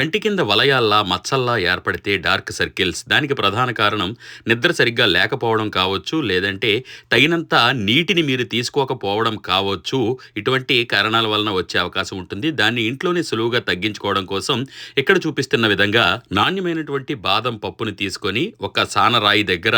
కంటి కింద వలయాల్లా మచ్చల్లా ఏర్పడితే డార్క్ సర్కిల్స్. దానికి ప్రధాన కారణం నిద్ర సరిగ్గా లేకపోవడం కావచ్చు లేదంటే తగినంత నీటిని మీరు తీసుకోకపోవడం కావచ్చు. ఇటువంటి కారణాల వలన వచ్చే అవకాశం ఉంటుంది. దాన్ని ఇంట్లోనే సులువుగా తగ్గించుకోవడం కోసం ఇక్కడ చూపిస్తున్న విధంగా నాణ్యమైనటువంటి బాదం పప్పుని తీసుకొని ఒక సానరాయి దగ్గర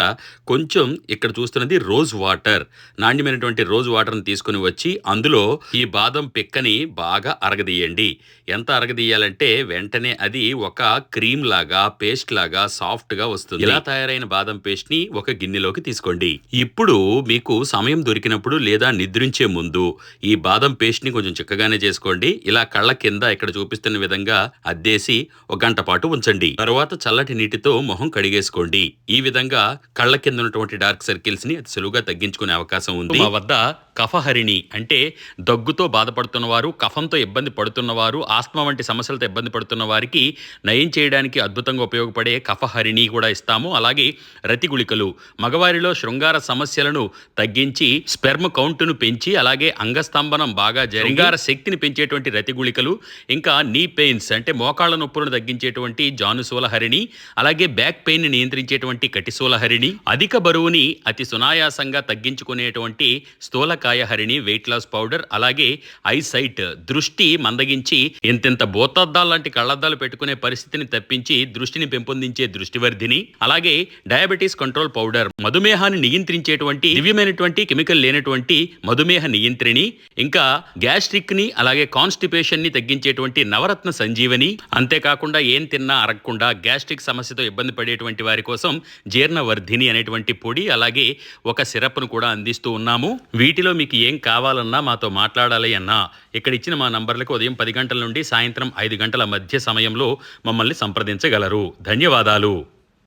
కొంచెం ఇక్కడ చూస్తున్నది రోజ్ వాటర్ నాణ్యమైనటువంటి రోజ్ వాటర్ని తీసుకొని వచ్చి అందులో ఈ బాదం పిక్కని బాగా అరగదీయండి. ఎంత అరగదీయాలంటే వెంటనే అది ఒక క్రీమ్ లాగా పేస్ట్ లాగా సాఫ్ట్గా వస్తుంది. ఇలా తయారైన బాదం పేస్ట్ని ఒక గిన్నెలోకి తీసుకోండి. ఇప్పుడు మీకు సమయం దొరికినప్పుడు లేదా నిద్రించే ముందు ఈ బాదం పేస్ట్ని కొంచెం చిక్కగానే చేసుకోండి. ఇలా కళ్ళ కింద ఇక్కడ చూపిస్తున్న విధంగా అద్దేసి ఒక గంట పాటు ఉంచండి. తర్వాత చల్లటి నీటితో మొహం కడిగేసుకోండి. ఈ విధంగా కళ్ళ కింద ఉన్నటువంటి డార్క్ సర్కిల్స్ని అతి సులువుగా తగ్గించుకునే అవకాశం ఉంది. మా వద్ద కఫహరిణి అంటే దగ్గుతో బాధపడుతున్న వారు కఫంతో ఇబ్బంది పడుతున్నవారు ఆస్మా వంటి సమస్యలతో ఇబ్బంది పడుతున్న వారికి నయం చేయడానికి అద్భుతంగా ఉపయోగపడే కఫహరిణి కూడా ఇస్తాము. అలాగే రతి గుళికలు మగవారిలో శృంగార సమస్యలను తగ్గించి స్పెర్మ్ కౌంట్ను పెంచి అలాగే అంగస్తంభనం బాగా శృంగార శక్తిని పెంచేటువంటి రతి గుళికలు ఇంకా నీ పెయిన్స్ అంటే మోకాళ్ళ నొప్పులను తగ్గించేటువంటి జానుసూల హరిణి అలాగే బ్యాక్ పెయిన్ నియంత్రించేటువంటి కటిసూల హరిణి అధిక బరువుని అతి సునాయాసంగా తగ్గించుకునేటువంటి స్థూలకాయ హరిణి వెయిట్ లాస్ పౌడర్ అలాగే ఐసైట్ దృష్టి మందగించి ఇంతింత బోతద్దాలు లాంటి పదార్థాలు పెట్టుకునే పరిస్థితిని తప్పించి దృష్టిని పెంపొందించే దృష్టివర్ధిని అలాగే డయాబెటీస్ కంట్రోల్ పౌడర్ మధుమేహాన్ని నియంత్రించేటువంటి దివ్యమైనటువంటి కెమికల్ లేనటువంటి మధుమేహ నియంత్రిణి ఇంకా గ్యాస్ట్రిక్ని అలాగే కాన్స్టిపేషన్ని తగ్గించేటువంటి నవరత్న సంజీవని అంతేకాకుండా ఏం తిన్నా అరగకుండా గ్యాస్ట్రిక్ సమస్యతో ఇబ్బంది పడేటువంటి వారి కోసం జీర్ణవర్ధిని అనేటువంటి పొడి అలాగే ఒక సిరప్ను కూడా అందిస్తూ ఉన్నాము. వీటిలో మీకు ఏం కావాలన్నా మాతో మాట్లాడాలి అన్నా. ఇక్కడ ఇచ్చిన మా నంబర్లకు ఉదయం పది గంటల నుండి సాయంత్రం ఐదు గంటల మధ్య సమయంలో మమ్మల్ని సంప్రదించగలరు. ధన్యవాదాలు.